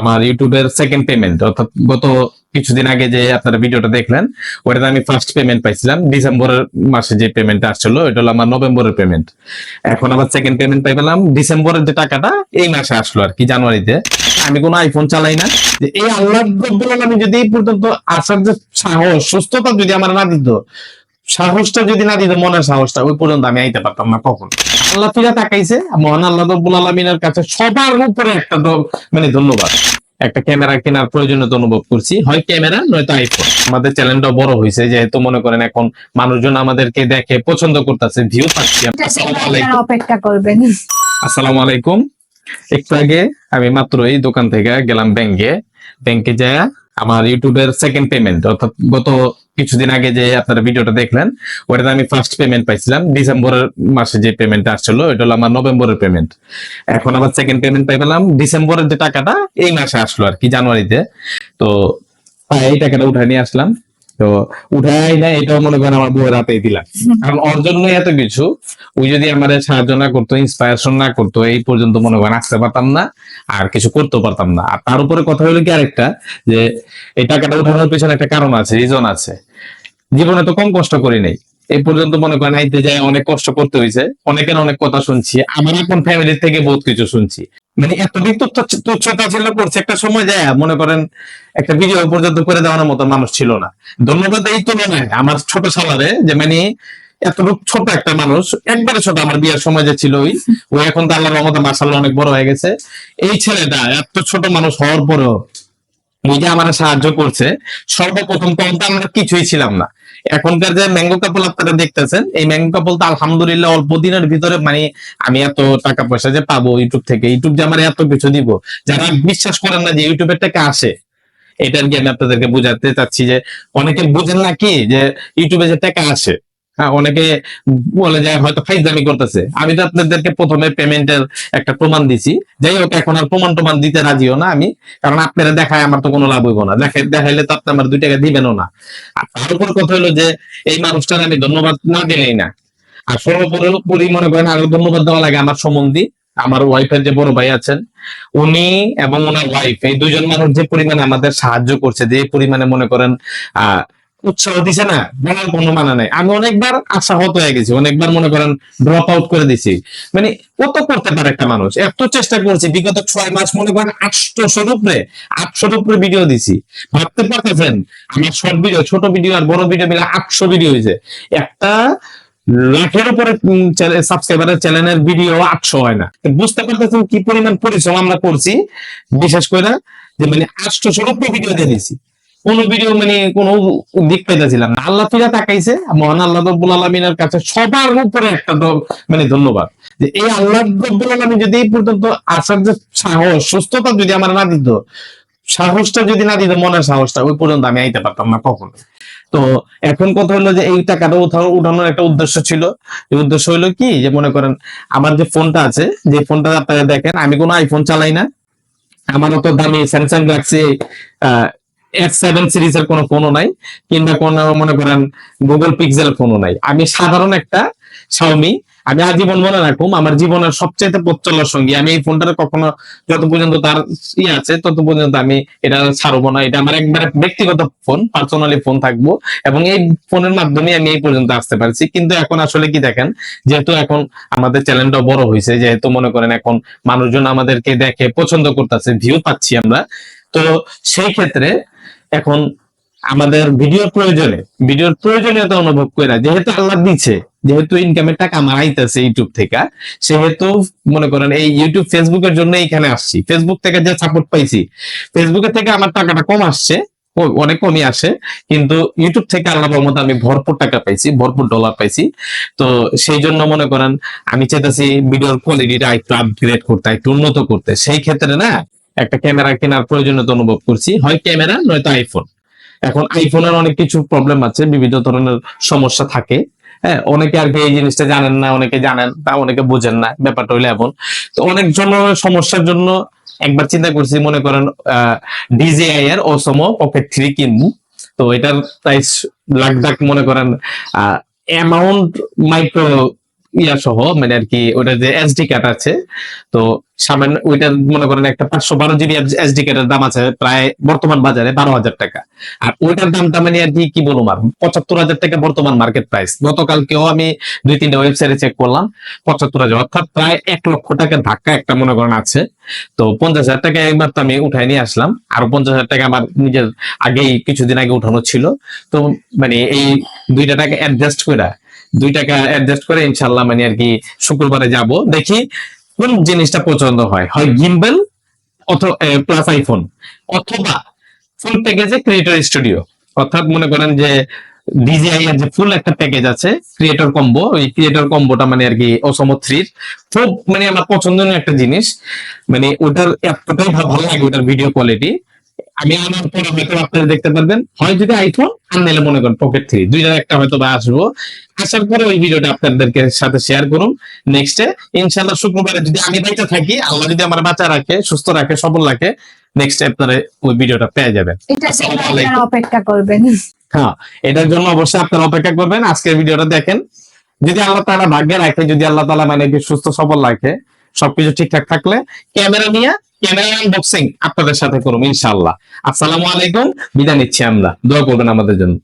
আমার ইউটিউবের second payment অর্থাৎ গত কিছুদিন আগে যে আপনারা ভিডিওটা দেখলেন, ওটাতে আমি ফার্স্ট পেমেন্ট পাইছিলাম। ডিসেম্বরের মাসে যে পেমেন্ট আসছিল এটা হলো আমার নভেম্বরের পেমেন্ট এখন আবার সেকেন্ড পেমেন্ট পাই পেলাম। ডিসেম্বরের যে টাকাটা, এই মাসে আসলো আর কি, জানুয়ারিতে। আমি কোনো আইফোন চালাই না। যে এই আল্লাহ আলামিন যদি পর্যন্ত আসার যে সাহস, সুস্থতা যদি আমার না দিত সাহসটা যদি না দিত মনের সাহসটা ওই পর্যন্ত আমি আইতে পারতাম না কখন। আল্লাহ তুইরা তাকাইছে মহান আল্লাহ রব্বুল আলমিনের কাছে সবার উপরে একটা মানে ধন্যবাদ। একটা ক্যামেরা কেনার প্রয়োজনীয়তা অনুভব করছি। হয় ক্যামেরা নয়তো আইফোন আমাদের চ্যানেলটা বড় হয়েছে যেহেতু মনে করেন এখন মানুষজন আমাদেরকে দেখে পছন্দ করতেছে ভিউ পাচ্ছি। অপেক্ষা করবেন। আসসালামু আলাইকুম। একটু আগে আমি মাত্র এই দোকান থেকে গেলাম ব্যাংকে। ব্যাংকে যায় আমার ইউটিউবের সেকেন্ড পেমেন্ট অর্থাৎ গত কিছুদিন আগে যে আপনারা ভিডিওটা দেখলেন ওটাতে আমি ফার্স্ট পেমেন্ট পাইছিলাম ডিসেম্বরের মাসে যে পেমেন্ট আসছিল ওইটা হলো আমার নভেম্বরের পেমেন্ট এখন আবার সেকেন্ড পেমেন্ট পাই পেলাম ডিসেম্বরের যে টাকাটা এই মাসে আসলো আর কি জানুয়ারিতে। তো হ্যাঁ, এই টাকাটা উঠায় নিয়ে আসলাম। তো উঠাই না এটাও মনে করেন আমার বউয়ের হাতেই দিলাম। কারণ ওর জন্যই এত কিছু। ওই যদি আমাদের সাহায্য না করতো ইন্সপায়ারেশন না করতো এই পর্যন্ত মনে করেন আসতে পারতাম না আর কিছু করতে পারতাম না। আর তার উপরে কথা হলো কি আরেকটা যে এই টাকাটা উঠানোর পেছনে একটা কারণ আছে রিজন আছে। জীবনে তো কম কষ্ট করি নাই। এই পর্যন্ত মনে করেন আইতে যায়, অনেক কষ্ট করতে হয়েছে অনেকের অনেক কথা শুনছি। আমার এখন ফ্যামিলি থেকে বহুত কিছু শুনছি। মানে এতদিন তুচ্ছ- তুচ্ছতা ছিল করছে, একটা সময় যায়, মনে করেন একটা ভিডিও পর্যন্ত করে দেওয়ার মতো মানুষ ছিল না। ধন্যবাদ এই তুলনায় আমার ছোট সালারে যে মানে এতটুকু ছোট একটা মানুষ, একবারে ছোট আমার বিয়ের সময় যে ছিল ওই, ও এখন তো আল্লাহ রহমতে মাসাল্লাহ অনেক বড় হয়ে গেছে। এই ছেলেটা এত ছোট মানুষ হওয়ার পরেও এই যে আমার সাহায্য করছে। সর্বপ্রথম তো আমরা কিছুই ছিলাম না। এখনকার যে ম্যাঙ্গো কাপল আপনারা দেখতেছেন, এই ম্যাঙ্গো কাপল তো আলহামদুলিল্লাহ অল্প দিনের ভিতরে মানে আমি এত টাকা পয়সা যে পাবো ইউটিউব থেকে। ইউটিউব যে আমার এত কিছু দিব, যারা বিশ্বাস করেন না যে ইউটিউবের টাকা আসে এটা আর কি আমি আপনাদেরকে বুঝাতে চাচ্ছি যে অনেকে বুঝেন না কি? যে ইউটিউবে যে টাকা আসে। অনেকে বলে যায় হয়তো ফাইজদামি করতেছে। আমি তো আপনাদেরকে প্রথমে পেমেন্টের একটা প্রমাণ দিছি। যাই হোক, এখন আর প্রমাণ টমাণ দিতে রাজিও না আমি, কারণ আপনারা দেখায় আমার তো কোনো লাভ হইব না। দেখাই দেখাইলে তো আপনি আমার দুই টাকা দিবেনও না। আর কথা হলো যে এই মানুষটার আমি ধন্যবাদ না দিলেই না। আর সর্বোপরি মনে করেন আরও ধন্যবাদ দেওয়া লাগে আমার সম্বন্ধী। আমার ওয়াইফের যে বড় ভাই আছেন, উনি এবং ওনার ওয়াইফ এই দুজন মানুষ যে পরিমাণে আমাদের সাহায্য করছে, যে পরিমাণে মনে করেন, আহ উৎসাহ দিছে না বলার কোনো মানে নাই। আমি অনেকবার আশাহত হয়ে গেছি, অনেকবার মনে করেন ড্রপ আউট করে দিছি। মানে কত করতে পারে একটা মানুষ, এত চেষ্টা করছি, বিগত ছয় মাস মনে করেন আটশোশোর উপরে আটশোর উপরে ভিডিও দিছি। ভাবতে পারতেছেন, আমার শর্ট ভিডিও ছোট ভিডিও আর বড় ভিডিও মিলে আটশো ভিডিও হয়েছে। একটা লাখের উপরে সাবস্ক্রাইবারের চ্যানেলের ভিডিও আটশো হয় না। বুঝতে পারতেছেন কি পরিমাণ পরিশ্রম আমরা করছি, বিশেষ করে যে মানে আটশোশোর উপরে ভিডিও দিয়ে দিছি। কোন ভিডিও মানে কোন দিক পাইতেছিলাম না। আল্লাহ তুইরা তাকাইছে, মহান আল্লাহ রব্বুল আলমিনের কাছে সবার উপরে একটা মানে ধন্যবাদ। যে এই আল্লাহ রব্বুল আলমিন যদি এই পর্যন্ত আসার যে সাহস, সুস্থতা যদি আমার না দিত, সাহসটা যদি না দিত, মনের সাহসটা ওই পর্যন্ত আমি আইতে পারতাম না কখন। তো এখন কথা হলো যে এই টাকাটা উঠানো উঠানোর একটা উদ্দেশ্য ছিল। এই উদ্দেশ্য হলো কি? যে মনে করেন, আমার যে ফোনটা আছে, যে ফোনটা আপনারা দেখেন, আমি কোনো আইফোন চালাই না। আমার তো দামি স্যামসাং গ্যালাক্সি এফ সেভেন সিরিজের কোনো ফোনও নাই, কিংবা কোনো মনে করেন গুগল পিক্সেল ফোনও নাই। আমি সাধারণ একটা শাওমি আমি আজীবন মনে রাখুম, আমার জীবনের সবচাইতে পথ চলার সঙ্গী। আমি এই ফোনটার কখনো যত পর্যন্ত তার ইয়ে আছে তত পর্যন্ত আমি এটা ছাড়বো না। এটা আমার একবারে ব্যক্তিগত ফোন, পার্সোনালি ফোন থাকব, এবং এই ফোনের মাধ্যমে আমি এই পর্যন্ত আসতে পারছি। কিন্তু এখন আসলে কি দেখেন, যেহেতু এখন আমাদের চ্যানেলটা বড় হয়েছে যেহেতু মনে করেন এখন মানুষজন আমাদেরকে দেখে পছন্দ করতেছে ভিউ পাচ্ছি আমরা। তো সেই ক্ষেত্রে এখন আমাদের ভিডিওর প্রয়োজনে, ভিডিওর প্রয়োজনীয়তা অনুভব করে যেহেতু আল্লাহ দিচ্ছে যেহেতু ইনকামের টাকা আমার আইতেছে ইউটিউব থেকে, সেহেতু মনে করেন এই ইউটিউব ফেসবুকের জন্য এখানে আসছি। ফেসবুক থেকে যে সাপোর্ট পাইছি ফেসবুকের থেকে আমার টাকাটা কম আসছে অনেক কমই আসে, কিন্তু ইউটিউব থেকে আল্লাহ রহমতে আমি ভরপুর টাকা পাইছি, ভরপুর ডলার পাইছি। তো সেই জন্য মনে করেন আমি চাইতেছি ভিডিওর কোয়ালিটিটা একটু আপগ্রেড করতে, একটু উন্নত করতে। সেই ক্ষেত্রে না একটা ক্যামেরা কেনার প্রয়োজনীয়তা অনুভব করছি। হয় ক্যামেরা, নয়তো আইফোন এখন আইফোনের অনেক কিছু প্রবলেম আছে, বিভিন্ন ধরনের সমস্যা থাকে। হ্যাঁ অনেকে আর কি এই জিনিসটা জানেন না, অনেকে জানেন তা অনেকে বুঝেন না, ব্যাপারটা হইলে এমন। তো অনেক জনের সমস্যার জন্য একবার চিন্তা করছি, মনে করেন ডিজেআই এর ওসম পকেট থ্রি কিনবো। তো এটার প্রাইস লাখ লাখ মনে করেন অ্যামাউন্ট মাইক্রো ইয়া সহ মানে আর কি ওটা যে এসডি কার্ড আছে, তো সামান্য ওইটার মনে করেন একটা পাঁচশো বারো জিবি এসডি কার্ডের দাম আছে প্রায় বর্তমান বাজারে বারো হাজার টাকা। আর ওইটার দামটা মানে আর কি কি বলব আর, পঁচাত্তর হাজার টাকা বর্তমান মার্কেট প্রাইস গতকালকেও আমি দুই তিনটা ওয়েবসাইটে চেক করলাম, পঁচাত্তর হাজার, অর্থাৎ প্রায় এক লক্ষ টাকা ধাক্কা একটা মনে করেন আছে। তো পঞ্চাশ হাজার টাকা একবার তো আমি উঠাই নিয়ে আসলাম, আরও পঞ্চাশ হাজার টাকা আমার নিজের আগেই কিছুদিন আগে উঠানো ছিল। তো মানে এই দুইটা টাকা অ্যাডজাস্ট করে দুই টাকা অ্যাডজাস্ট করে ইনশাল্লাহ মানে আর কি শুক্রবারে যাব। দেখি কোন জিনিসটা পছন্দ হয়। হয় গিম্বেল অথবা প্লাস আইফোন অথবা ফুল প্যাকেজে ক্রিয়েটর স্টুডিও অর্থাৎ মনে করেন যে ডিজিআই এর যে ফুল একটা প্যাকেজ আছে ক্রিয়েটর কম্বো ওই ক্রিয়েটর কম্বোটা মানে আর কি অসম থ্রির খুব মানে আমার পছন্দনীয় একটা জিনিস। মানে ওটার এতটাই ভালো লাগে, ওটার ভিডিও কোয়ালিটি আমি আমার পরে হয়তো আপনারা দেখতে পারবেন। হয় যদি আইফোন আর নাহলে মনে করেন পকেট থ্রি দুইটার একটা হয়তো বা আসব। আসার পরে ওই ভিডিওটা আপনাদেরকে সাথে শেয়ার করুন। নেক্সটে ইনশাল্লাহ শুক্রবারে যদি আমি বাইতে থাকি আল্লাহ যদি আমার বাচ্চা রাখে সুস্থ রাখে সবল রাখে নেক্সট আপনারা ওই ভিডিওটা পেয়ে যাবেন। অপেক্ষা করবেন। হ্যাঁ এটার জন্য অবশ্যই আপনারা অপেক্ষা করবেন। আজকের ভিডিওটা দেখেন। যদি আল্লাহ তাআলা ভাগ্যে রাখে যদি আল্লাহ তাআলা মানে কি সুস্থ সবল রাখে সবকিছু ঠিকঠাক থাকলে ক্যামেরা নিয়ে ক্যামেরা আনবক্সিং আপনাদের সাথে করুন ইনশাল্লাহ আসসালামু আলাইকুম, বিদায় নিচ্ছি আমরা। দোয়া করবেন আমাদের জন্য।